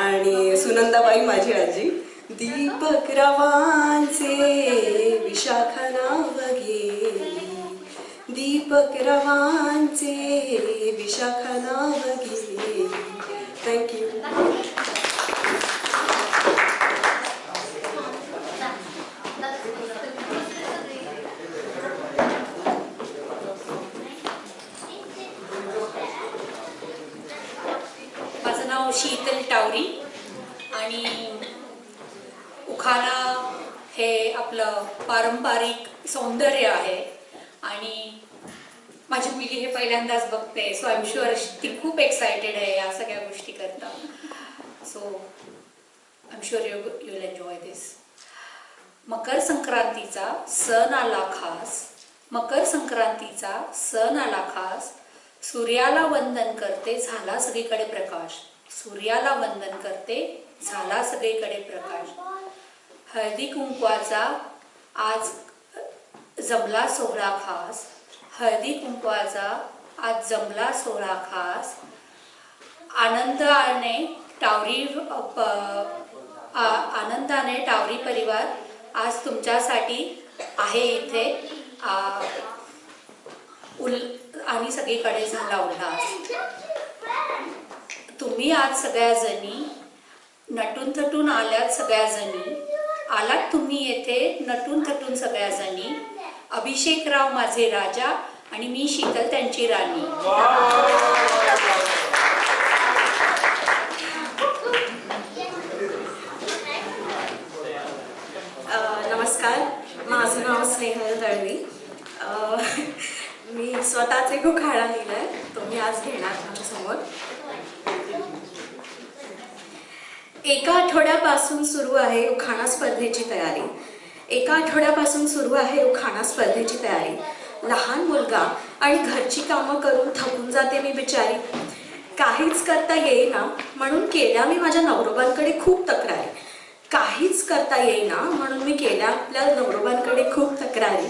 आणि सुनंदाबाई माझी आजी दीपक रवांचे विशाखा नाव गेली दीपक रवांचे विशाखा नाव गेली थँक्यू माझं नाव शीतल टावरी. आणि उखाणा हे आपलं पारंपरिक सौंदर्य आहे. आणि माझी मुलगी हे पहिल्यांदाच बघते सो आय एम शुअर ती खूप एक्सायटेड आहे या सगळ्या गोष्टी करता. So I am sure you you will enjoy this Makar संक्रांतीचा सण आला खास. मकर संक्रांतीचा सण आला खास. सूर्याला वंदन करते झाला सगळीकडे प्रकाश. सूर्याला वंदन करते. झाला सगळीकडे प्रकाश. हळदी कुंकवाचा आज जमला सोहळा खास. हळदी कुंकवाचा आज जमला सोहळा खास. आनंदाने टावरी प- आ- आनंदाने टावरी परिवार आज तुमच्यासाठी आहे इथे. उल आणि सगळीकडे झाला उल्हास. तुम्ही आज सगळ्या जणी नटून थटून आल्यात सगळ्या जणी आलात तुम्ही येथे नटून थटून सगळ्या जणी अभिषेकराव माझे राजा आणि मी शीतल त्यांची राणी. नमस्कार. माझं नाव स्नेहल दळवी. मी स्वतःच एक उखाणा लिहिलाय. तो मी आज घेणार माझ्यासमोर एका आठवड्यापासून सुरू आहे उखाणा स्पर्धेची तयारी. एका आठवड्यापासून सुरू आहे उखाणा स्पर्धेची तयारी. लहान मुलगा आणि घरची कामं करून थकून जाते मी बिचारी. काहीच करता येईना म्हणून केल्या मी माझ्या नवरोबांकडे खूप तक्रारी. काहीच करता येईना म्हणून मी केल्या आपल्या नवरोबांकडे खूप तक्रारी.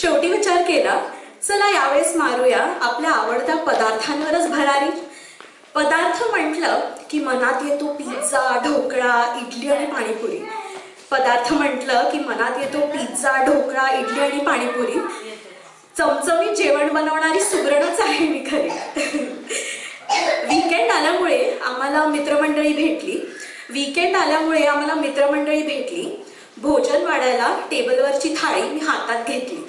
शेवटी विचार केला चला यावेळेस मारूया आपल्या आवडत्या पदार्थांवरच भरारी. पदार्थ म्हटलं की मनात येतो पिझ्झा ढोकळा इडली आणि पाणीपुरी. पदार्थ म्हटलं की मनात येतो पिझ्झा ढोकळा इडली आणि पाणीपुरी. चमचमीत जेवण बनवणारी सुगरणच आहे मी खरी. विकेंड आल्यामुळे आम्हाला मित्रमंडळी भेटली. विकेंड आल्यामुळे आम्हाला मित्रमंडळी भेटली. भोजन वाढायला टेबलवरची थाळी मी हातात घेतली.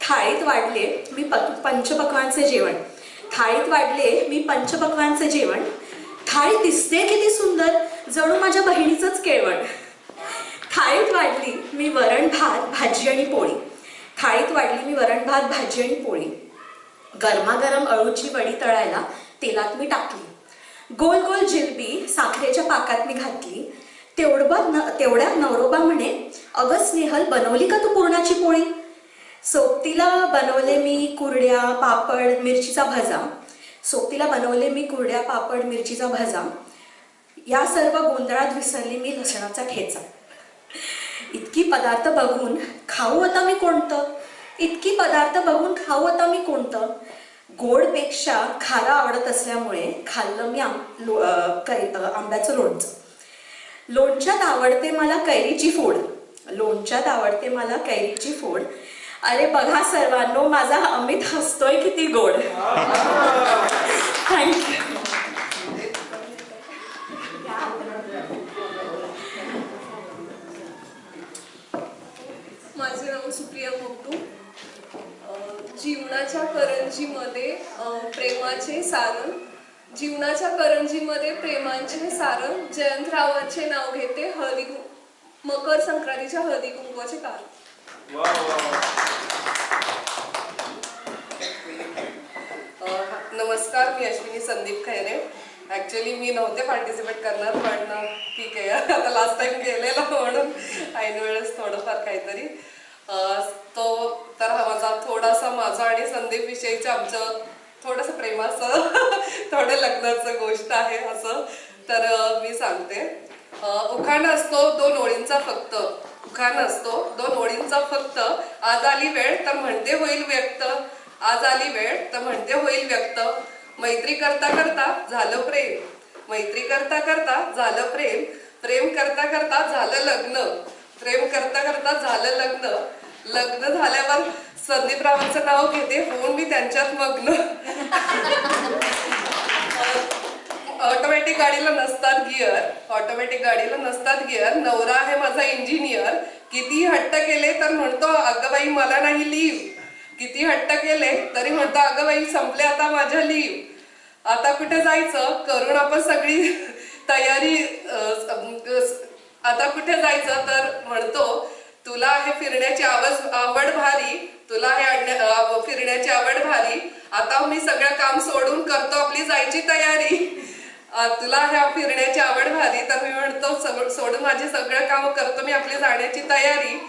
थाळीत वाढले मी पक पंचपक्वांचे जेवण. थाळीत वाढले मी पंचपक्वानचे जेवण. थाळी दिसते किती सुंदर जणू माझ्या बहिणीचंच केळवण थाळीत वाढली मी वरण भात भाजी आणि पोळी. थाळीत वाढली मी वरण भात भाजी आणि पोळी. गरमागरम अळूची वडी तळायला तेलात मी टाकली. गोल गोल जिलबी साखरेच्या पाकात मी घातली. तेवढं न तेवढ्या नवरोबा म्हणे अगं स्नेहल बनवली का तू पुरणाची पोळी? सोबतीला बनवले मी कुरड्या पापड मिरचीचा भजा. सोबतीला बनवले मी कुरड्या पापड मिरचीचा भजा. या सर्व गोंधळात विसरली मी लसणाचा ठेचा. इतकी पदार्थ बघून खाऊ आता मी कोणतं? इतकी पदार्थ बघून खाऊ आता मी कोणतं? गोडपेक्षा खारा आवडत असल्यामुळे खाल्लं मी आम लो कै आंब्याचं लोणचं. लोणच्यात आवडते मला कैरीची फोड. लोणच्यात आवडते मला कैरीची फोड. अरे बघा सर्वांनो माझा अमित हसतोय किती गोड. थँक्यू माझे नाव सुप्रिया मोटू. जीवनाच्या करंजीमध्ये प्रेमाचे सारण जीवनाच्या करंजीमध्ये प्रेमाचे सारण जयंतरावांचे नाव घेते हळदी मकर संक्रांतीच्या हळदी कुंकवाचे कारण अ, नमस्कार मी अश्विनी संदीप खैरे. ॲक्च्युली मी नव्हते पार्टिसिपेट करणार पण ठीक आहे. आता लास्ट टाईम गेलेला म्हणून ऐन वेळेस थोडंफार काहीतरी. तो तर हा माझा थोडासा माझा आणि संदीप विषयीचं आमचं थोडंसं प्रेमाचं थोडं लग्नाचं गोष्ट आहे असं. तर मी सांगते. उखाण असतो दोन ओळींचा फक्त. उखाण असतो दोन ओळींचा फक्त. आज आली वेळ तर म्हणते होईल व्यक्त. आज आली वेळ तर म्हणते होईल व्यक्त. मैत्री करता करता झालं प्रेम. मैत्री करता करता झालं प्रेम. प्रेम करता करता झालं लग्न. प्रेम करता करता झालं लग्न. लग्न झाल्यावर संदीप रावांचं नाव घेते होऊन मी त्यांच्यात मग्न. ऑटोमॅटिक गाडीला नसतात गिअर ऑटोमॅटिक गाडीला नसतात गिअर नवरा आहे माझा इंजिनियर किती हट्ट केले तर म्हणतो अगं बाई मला नाही लीव किती हट्ट केले तरी म्हणतो अगं बाई संपले आता माझ्या लीव आता कुठे जायचं? करून आपण सगळी तयारी आता कुठे जायचं? तर म्हणतो तुला हे फिरण्याची आवाज आवड भारी. तुला हे फिरण्याची आवड भारी. आता मी सगळं काम सोडून करतो आपली जायची तयारी. तुला ह्या फिरण्याची आवड भारी. तर मी म्हणतो सगळं- सोडून माझे सगळं काम करतो मी आपली जाण्याची तयारी.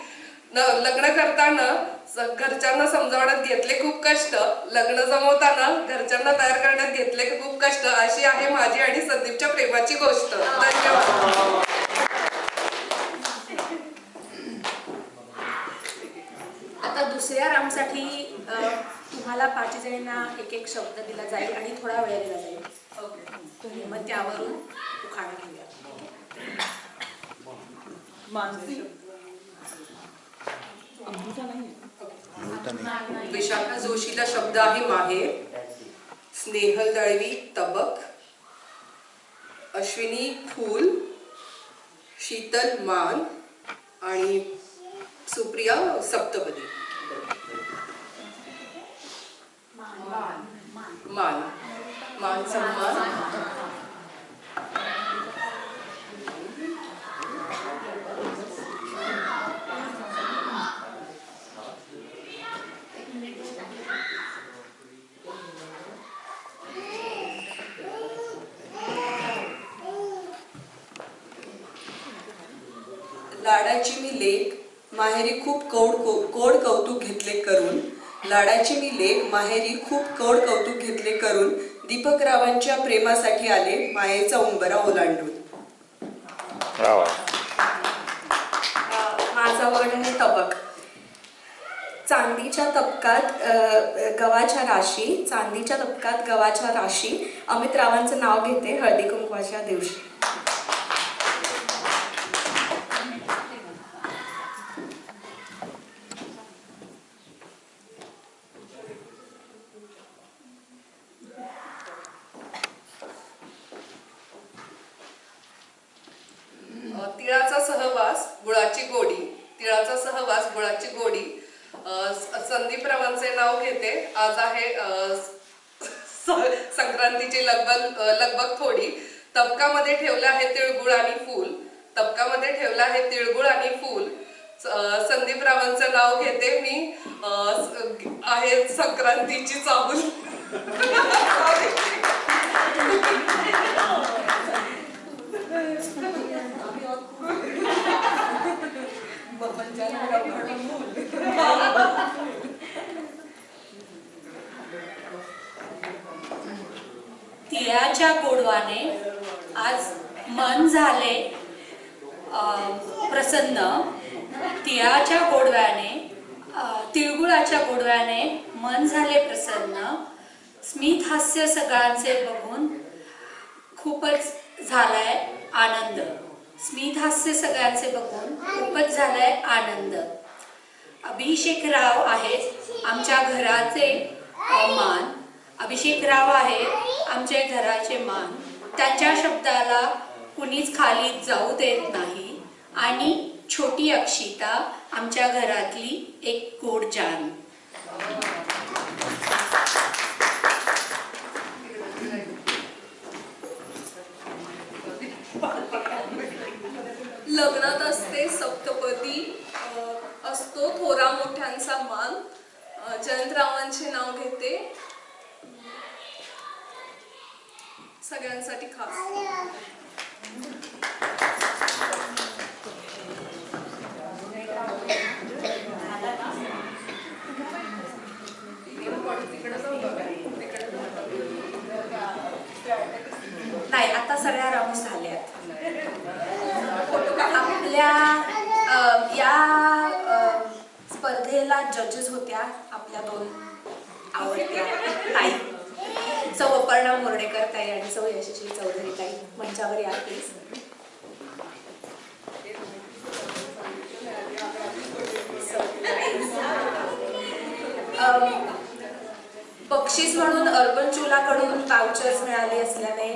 लग्न करताना घरच्यांना समजावण्यात घेतले खूप कष्ट. लग्न जमवताना घरच्यांना तयार करण्यात घेतले खूप कष्ट. अशी आहे माझी आणि संदीपच्या प्रेमाची गोष्ट. धन्यवाद. आता दुसऱ्या राऊंडसाठी अ, तुम्हाला पाच जणींना एक एक शब्द दिला जाईल आणि थोडा वेळ दिला जाईल. तुम्ही मग त्यावरून उखाणा घेऊया. विशाखा जोशीला शब्द आहे माहेर स्नेहल दळवी तबक अश्विनी फूल शीतल मान आणि सुप्रिया सप्तपदी. मान. मान सन्मान. लाडाची मी लेक माहेरी खूप कौड कौ- कोड कौतुक घेतले करून लाडाची मी लेक माहेरी खूप कौड कौतुक घेतले करून दीपकरावांच्या प्रेमासाठी आले मायेचा उंबरा ओलांडून. वा वा अ, माझा वर्ड आहे तबक. चांदीच्या तबकात अ, गव्हाच्या राशी चांदीच्या तबकात गव्हाच्या राशी अमित रावांचं नाव घेते हळदी कुंकवाच्या दिवशी अ, तिळाचा सहवास गुळाची गोडी तिळाचा सहवास गुळाची गोडी अ, स- संदीप रावांचे नाव घेते. आज आहे संक्रांतीची लगबग अ, लगबग थोडी. तबकामध्ये ठेवलं आहे तिळगुळ आणि फूल. तबकामध्ये ठेवलं आहे तिळगुळ आणि फूल. संदीप रावांचं नाव घेते मी. आहे संक्रांतीची चाहूल. तिळाच्या गोडवाने आज मन झाले प्रसन्न. तिळाच्या गोडव्याने तिळगुळाच्या गोडव्याने मन झाले प्रसन्न. स्मित हास्य सगळ्यांचे बघून खूपच झालाय आनंद. स्मित हास्य सगळ्यांचे बघून खूपच झालाय आनंद. अभिषेक राव आहेत आमच्या घराचे मान. अभिषेक राव आहे आमचे घराचे मान. त्यांच्या शब्दाला कुणीच खाली जाऊ देत नाही. आणि छोटी अक्षिता आमच्या घरातली एक गोड जान लग्नात असते सप्तपदी अ, असतो थोरा मोठ्यांचा मान अ, जयंतरावांचे नाव घेते सगळ्यांसाठी खास नाही आता सगळ्या राऊंड झाल्यात आपल्या अ, या अ, स्पर्धेला जजेस होत्या आपल्या दोन आवडत्या. ताई सौ अपर्णा मोर्डेकर ताई आणि सौ यशस्वी चौधरी ताई. मंचावर या प्लीज बक्षीस म्हणून अर्बन चुलाकडून पाउचर्स मिळाले असल्याने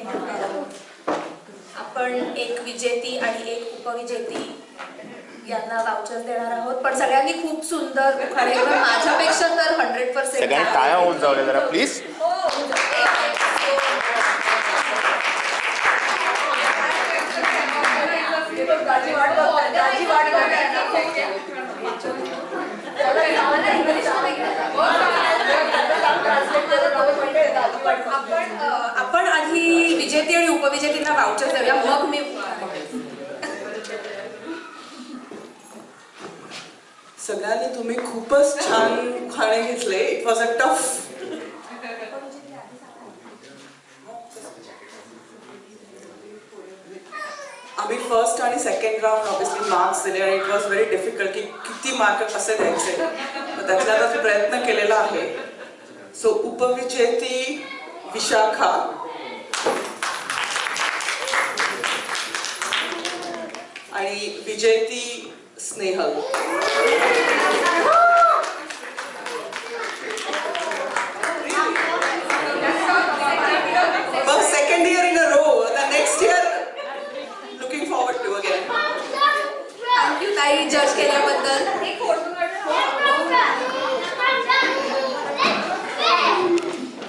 आपण एक विजेती आणि एक उपविजेती यांना वाउचर्स देणार आहोत. पण सगळ्यांनी खूप सुंदर उखाणे माझ्यापेक्षा तर हंड्रेड पर्सेंट सगळ्यांनी टाळ्या होऊन जाऊ जरा प्लीज आपण आधी विजेती आणि उपविजेतींना वाउचर देऊया. मग मी सगळ्यांनी तुम्ही खूपच छान खाणे घेतले. इट वॉज अ टफ आम्ही फर्स्ट आणि सेकंड राऊंड ऑब्विसली मार्क्स दिले आणि इट वॉज व्हेरी डिफिकल्ट की किती मार्क कसे द्यायचे. त्यातला आता प्रयत्न केलेला आहे. सो उपविजेती विशाखा. आणि विजेती स्नेहल